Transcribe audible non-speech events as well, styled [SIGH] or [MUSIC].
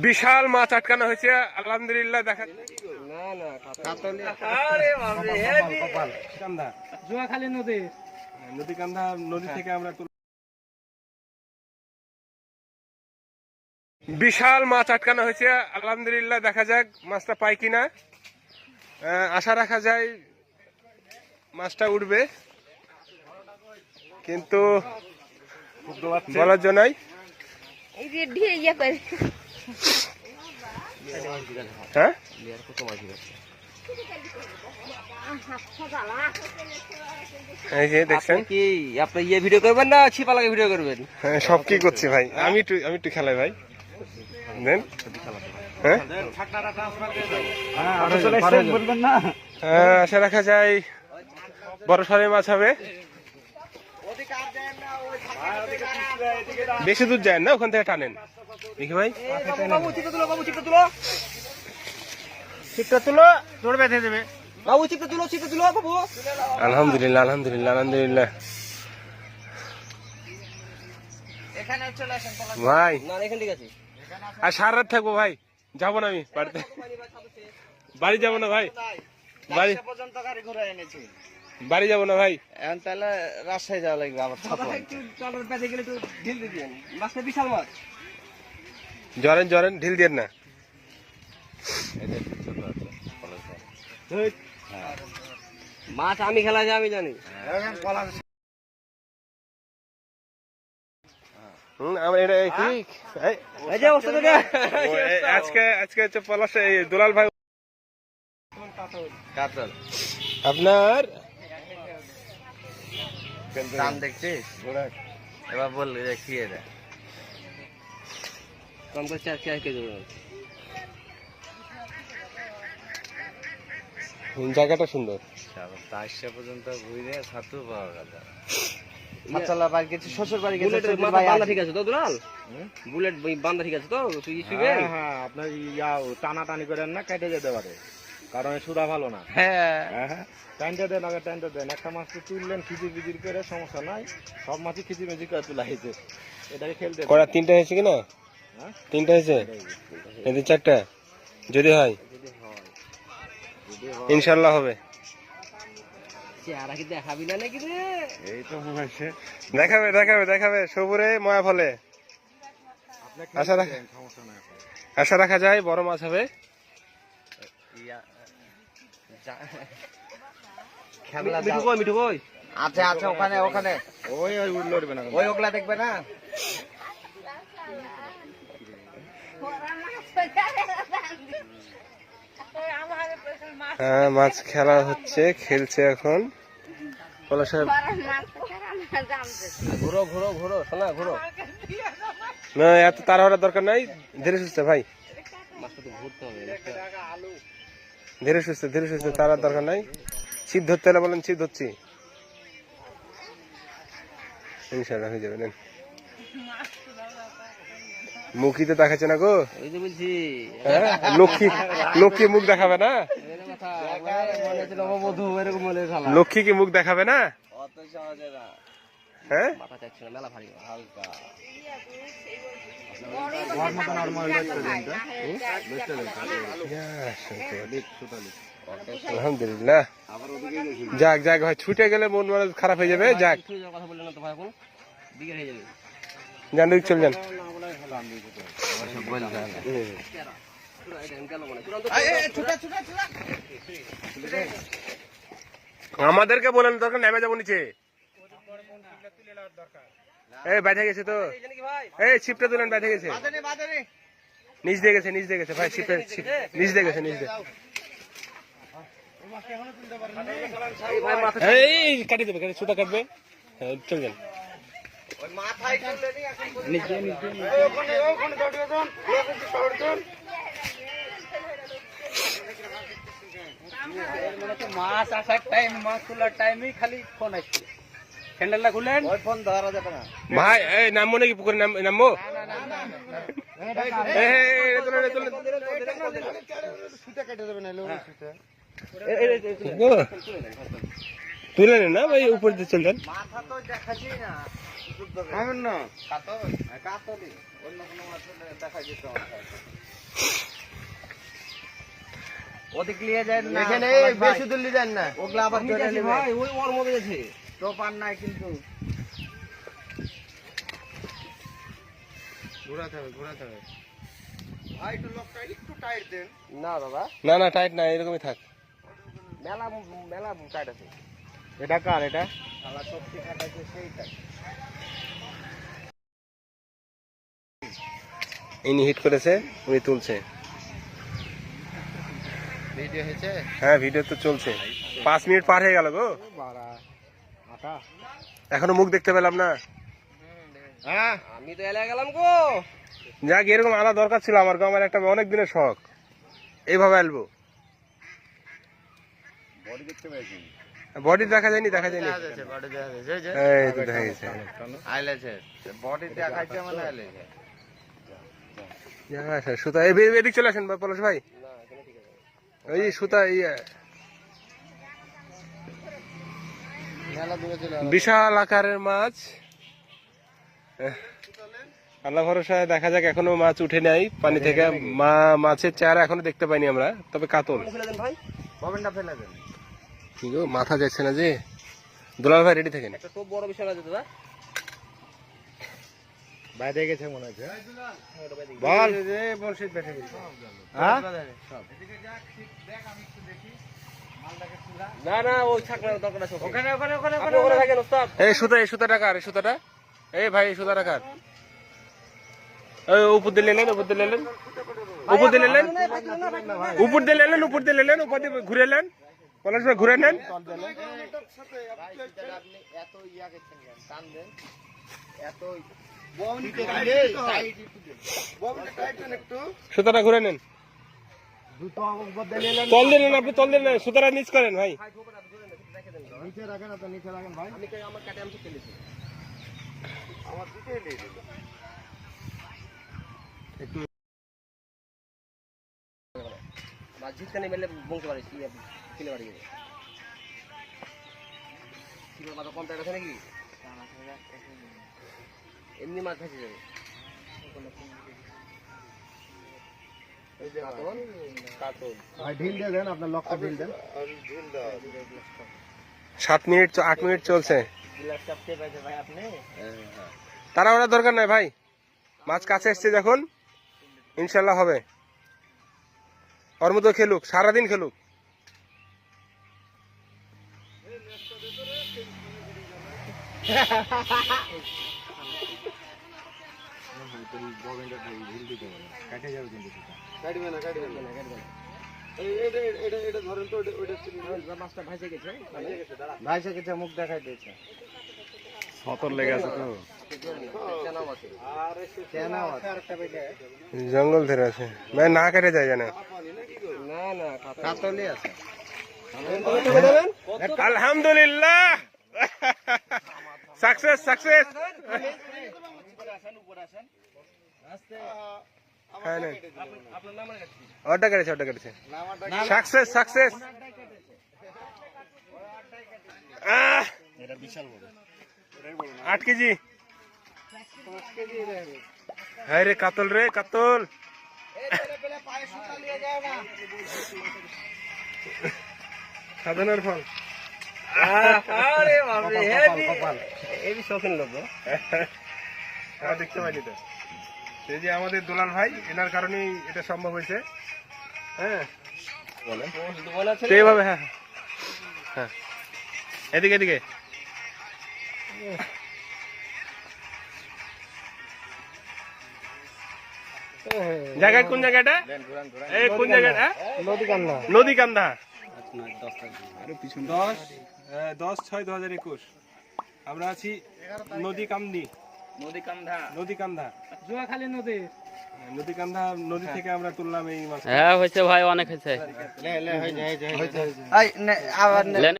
বিশাল মাছ আটকানো হয়েছে আলহামদুলিল্লাহ দেখা জুয়াখালী নদী। নদী কান্দা নদী থেকে আমরা বিশাল মাছ আটকানো হয়েছে আলহামদুলিল্লাহ দেখা যাক মাছটা পাই কিনা। আহ, আশা রাখা যায় মাছটা উঠবে। কিন্তু বলার জন্যই হ্যাঁ? এই যে দেখছেন? কি আপনি ইয়ে ভিডিও করবেন না ছিপা লাগে ভিডিও করবেন? হ্যাঁ, সব কি করছি ভাই? আমি একটু আমি একটু খেলাই ভাই। দেন। হ্যাঁ? হ্যাঁ, আশা রাখা যায়। বড় সরে মাছ হবে। বেশি দূর যায় না ওখান থেকে টানেন। দেখি ভাই। চিপটা তুলো তোর বেঁধে দেবে। বাবু চিপটা তুলো চিপটা তুলো বাবু। আলহামদুলিল্লাহ আলহামদুলিল্লাহ আলহামদুলিল্লাহ। ভাই। না এখান ঠিক আছে। আর সারা রাত থাকব ভাই। যাব না আমি বাড়িতে। বাড়ি যাব না ভাই। বাড়ি পর্যন্ত গাড়ি ঘুরে এনেছি। বাড়ি যাব না ভাই? এখন তাহলে রাজশাহী যাওয়া লাগবে আবার একটু চলের পেতে গেলে একটু ঢিল দিয়ে মাছটা বিশাল মাছ। জরেন জরেন ঢিল দিয়ে না। মাছ আমি খেলা যায় আমি জানি। হুম, আমার এটা কি? এই, এই যে ওস্তাদ এটা। ও, এই, আজকে আজকে হচ্ছে পলাশ এই দুলাল ভাই আপনার দাম দেখছিস? এবার বল যে কম করে চার চার কেজি জায়গাটা সুন্দর। চারশো পর্যন্ত ঘুরে ছাতু পাওয়া গেল। বাড়ি গেছে শ্বশুর বাড়ি গেছে বান্ধা ঠিক আছে তো দুলাল? বুলেট বান্ধা ঠিক আছে তো তুই হ্যাঁ হ্যাঁ আপনার ইয়া টানা টানি করেন না কেটে যেতে পারে। কারণ সুদা ভালো না। হ্যাঁ। হ্যাঁ হ্যাঁ। টাইনটা দেন আগে টাইনটা দেন। একটা মাছ তো তুললেন খিচির বিজির করে সমস্যা নাই। সব মাছই খিচির মিজির করে তোলা হয়েছে এটাকে খেলতে দেন। কটা তিনটা হয়েছে কিনা? হ্যাঁ? তিনটা হয়েছে? এদের চারটা যদি হয়। ইনশাল্লাহ হবে। চেহারা কি দেখাবি না নাকি রে? এই তো হচ্ছে। দেখাবে দেখাবে দেখাবে। সবুরে ময়া ফলে। আশা রাখা আশা রাখা যায় বড় মাছ হবে। [LAUGHS] মিঠু কই মিঠু কই? আচ্ছা আচ্ছা ওখানে ওখানে। ওই ওই উঠবে না। ওই ওগুলা দেখবে না? মাছ হ্যাঁ মাছ খেলা হচ্ছে খেলছে এখন। সাহেব। ঘুরো ঘুরো ঘুরো শোনা ঘুরো। না এত তাড়াহুড়ার দরকার নাই। ধীরে সুস্থে ভাই। মাছটা তো ঘুরতে হবে ধীরে সুস্থে ধীরে সুস্থে তাড়ার দরকার নাই। ছিপ ধরতে হলে বলেন ছিপ ধরছি। ইনশাল্লাহ হয়ে যাবে নেন। মুখই তো দেখাচ্ছে না গো। বলছি। হ্যাঁ লক্ষ্মী লক্ষ্মী মুখ দেখাবে না? লক্ষ্মী কি মুখ দেখাবে না? হ্যাঁ? আলহামদুলিল্লাহ। যাক যাক, ভাই, ছুটে গেলে মন মানে খারাপ হয়ে যাবে, যাক। যান চল যান। আমাদেরকে বলেন দরকার, নেমে যাব নিচে। এই বাইরে গেছে তো। এই ছিপটা তুলেন বাইরে গেছে। নিচ দিয়ে গেছে নিচ দিয়ে গেছে। ভাই ছিপটা নিচ দিয়ে গেছে নিচ দিয়ে। এই কাটি দেবে কাটি ছুটা কাটবে। চল যান। মাছ আসার টাইম মাছ তোলার টাইমই খালি ফোন আসছে। হ্যান্ডেলটা খুলেন ওই ফোন ধরা যাবে না ভাই এই নামবো নাকি পুকুরে নাম- নামবো তুলে নেন না ভাই উপর দিয়ে চল যান মাথা তো দেখাচ্ছি না না অন্য কোনো দেখা যেত। ওদিক লিয়ে যায় না এখানে বেশি দূর নিয়ে যান না ওগুলা আবার ভাই ওই ওর মধ্যে গেছে টোপ নাই কিন্তু। ঘোরাতে হবে ঘোরাতে হবে। ভাই একটু লোকটা একটু টাইট দেন। না দাদা না না টাইট না এরকমই থাক। মেলা মেলা টাইট আছে। এটা কার এটা? শালা শক্তি খাটাইছে সেইটা ইনি হিট করেছে উনি তুলছে। ভিডিও হয়েছে? হ্যাঁ ভিডিও তো চলছে। পাঁচ মিনিট পার হয়ে গেল গো। বাড়া এখনও মুখ দেখতে পেলাম না। হ্যাঁ? আমি তো এলে গেলাম গো। যাক এরকম আনা দরকার ছিল আমার গো আমার একটা অনেক দিনের শখ। এইভাবে আলবো। বডি দেখতে পেয়েছি। বডি দেখা যায়নি দেখা যায়নি। দেখা যাচ্ছে বডি দেখা যাচ্ছে। এই তো দেখা গেছে আইলেছে বডি দেখাইছে মানে আইলেছে সুতা। এদিক চলে আসেন বা পলাশ ভাই। ওই সুতা ইয়ে মেলা দূরে চলে বিশাল আকারের মাছ। আল্লাহ ভরসায় দেখা যাক এখনও মাছ উঠে নাই পানি থেকে। মা মাছের চেহারা এখনও দেখতে পাইনি আমরা তবে কাতল। ফেলে দেন ভাই। ববেনটা ফেলে দেন। কি গো মাথা যাচ্ছে না যে? দুলাল ভাই রেডি থাকেন? টোপ বড় বিষয় আছে দাদা বাইরে গেছে মনে হচ্ছে। বল। হ্যাঁ? না না ওই থাক দরকার আছে ওখানে ওখানে ওখানে আপনি ওখানে থাকেন ওস্তাদ? এই সুতা এই সুতাটা কার? এই সুতাটা? এই ভাই এই সুতাটা কার? উপর দিয়ে লেলেন উপর দিয়ে লেলেন। উপর দিয়ে লেলেন। উপর দিয়ে লেলেন উপর দিয়ে লেলেন উপর দিয়ে ঘুরে নেন। পলাশ ভাই ঘুরে নেন। আপনি এত ইয়া গেছেন কেন? টান দেন এত সুতাটা ঘুরে নেন। তল দিয়ে নেন আপনি তল দিয়ে নেন। সুতাটা নিচ করেন ভাই। নিচে রাখেন তো নিচে রাখেন ভাই। আমি আমার কাটে আমি ফেলেছি মেলে কিনে বাড়ি গেছে কিলো মাথা কম আছে নাকি? এমনি মাছ ভেসে যাবে। সাত মিনিট আট মিনিট চলছে। তারা ওরা দরকার নাই ভাই। মাছ কাছে এসছে যখন ইনশাল্লাহ হবে। ওর মতো খেলুক সারাদিন খেলুক। কাটে যাবে কিন্তু সেটা। কাটবে না। কাটবে না মাছটা ভেসে গেছে ভাই সে কিছু মুখ দেখাই দিয়েছে। সতর লেগে আছে তো। চেনাও আছে। কেন জঙ্গল ধরে আছে। ভাই না কেটে যায় জানে না না কাতল আছে। আলহামদুলিল্লাহ। Success success. হ্যাঁ না আপনার নাম রাখছি অর্ডার কেটেছে অর্ডার কেটেছে। Success success. আট কেজি। হ্যাঁ রে কাতল রে কাতল। সাধনার ফল। হ্যাঁ দেখতে পাইনি তো। এই যে আমাদের দুলাল ভাই এনার কারণেই এটা সম্ভব হয়েছে। হ্যাঁ? এইভাবে হ্যাঁ হ্যাঁ। এদিকে এদিকে। জায়গা কোন জায়গাটা? এই কোন জায়গাটা? নদী কান্না নদী কান্দা দশ দশ ছয় দু হাজার একুশ। আমরা আছি নদী কামনি নদী কান্ধা নদী কান্দা জুয়াখালী নদী। নদীকান্ধা নদী থেকে আমরা তুললাম এই মাছ হ্যাঁ হয়েছে ভাই অনেক হয়েছে। আবার নে। লেন